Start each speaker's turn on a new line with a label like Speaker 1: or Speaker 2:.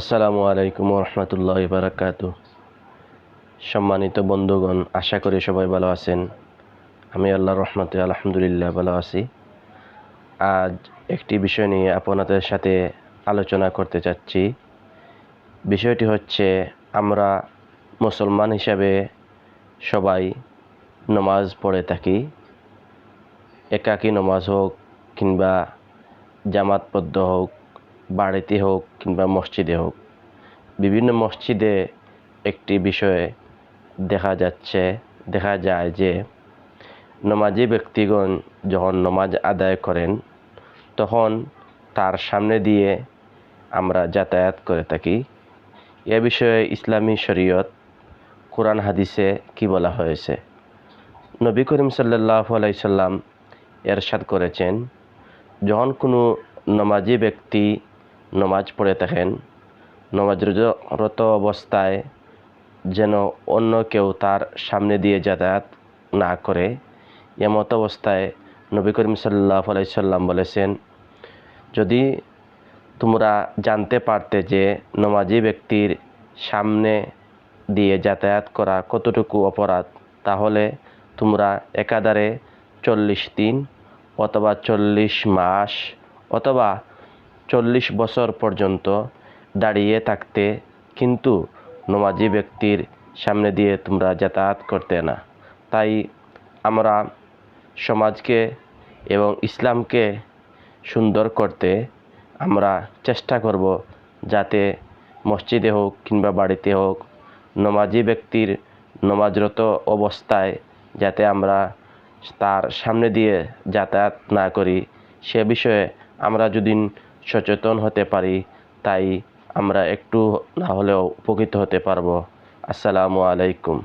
Speaker 1: আসসালামু আলাইকুম রহমতুল্লাহ বারাকাত সম্মানিত বন্ধুগণ, আশা করি সবাই ভালো আছেন। আমি আল্লাহ রহমতে আলহামদুলিল্লাহ ভালো আছি। আজ একটি বিষয় নিয়ে আপনাদের সাথে আলোচনা করতে চাচ্ছি। বিষয়টি হচ্ছে, আমরা মুসলমান হিসাবে সবাই নমাজ পড়ে থাকি। একাকী নমাজ হোক কিংবা জামাতবদ্ধ হোক, বাড়িতে হোক কিংবা মসজিদে হোক। বিভিন্ন মসজিদে একটি বিষয়ে দেখা যাচ্ছে, দেখা যায় যে নমাজি ব্যক্তিগণ যখন নমাজ আদায় করেন, তখন তার সামনে দিয়ে আমরা যাতায়াত করে থাকি। এ বিষয়ে ইসলামী শরীয়ত কোরআন হাদিসে কি বলা হয়েছে? নবী করিম সাল্লাহ আলাইসাল্লাম এরশাদ করেছেন, যখন কোনো নমাজি ব্যক্তি নমাজ পড়ে থাকেন। নমাজরত অবস্থায় যেন অন্য কেউ তার সামনে দিয়ে যাতায়াত না করে, এমত অবস্থায় নবী করিম সাল্লাহ আলাইসাল্লাম বলেছেন, যদি তোমরা জানতে পারতে যে নমাজি ব্যক্তির সামনে দিয়ে যাতায়াত করা কতটুকু অপরাধ, তাহলে তোমরা একাধারে চল্লিশ দিন অথবা চল্লিশ মাস অথবা চল্লিশ বছর পর্যন্ত দাঁড়িয়ে থাকতে, কিন্তু নমাজি ব্যক্তির সামনে দিয়ে তোমরা যাতায়াত করতে না। তাই আমরা সমাজকে এবং ইসলামকে সুন্দর করতে আমরা চেষ্টা করব যাতে মসজিদে হোক কিংবা বাড়িতে হোক নমাজি ব্যক্তির নমাজরত অবস্থায় যাতে আমরা তার সামনে দিয়ে যাতায়াত না করি। সে বিষয়ে আমরা যদি সচেতন হতে পারি তাই আমরা একটু না হলেও উপকৃত হতে পারব। আসসালামু আলাইকুম।